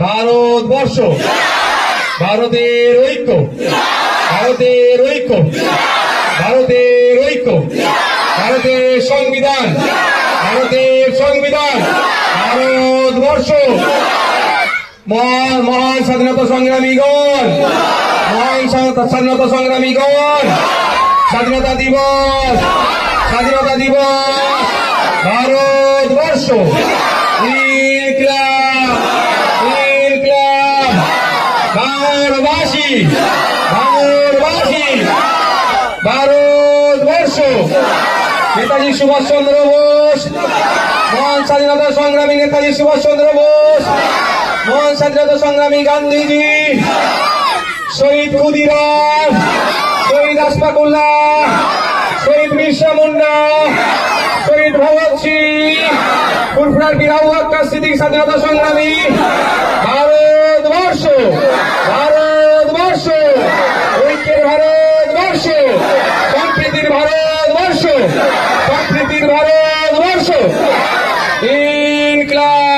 ভারতবর্ষ। ভারতের ঐক্য। ভারতের ঐক্য। ভারতের ঐক্য। ভারতের সংবিধান। ভারতের সংবিধান। ভারতবর্ষ। মহান মহান স্বাধীনতা সংগ্রামীগণ। মহান স্বাধীনতা- সংগ্রামীগণ। স্বাধীনতা দিবস। স্বাধীনতা দিবস। ভারতবর্ষ ইনকলাব ইনকলাব ভারতবাসী ভারতবাসী, ভারতবর্ষ। নেতাজি সুভাষচন্দ্র বোস, মহান স্বাধীনতা সংগ্রামী নেতাজি সুভাষচন্দ্র বোস, মহান স্বাধীনতা সংগ্রামী গান্ধীজি, শহীদ ক্ষুদিরাম, শহীদ আশফাকুল্লাহ, শহীদ বিরসা মুন্ডা শহীদ ভগৎ সিং, ফুরফুরার বিরাউ আক্কা সিদ্দিক স্বাধীনতা সংগ্রামী ভারতবর্ষ প্রকৃতির ভারতবর্ষ ইনক্লাব।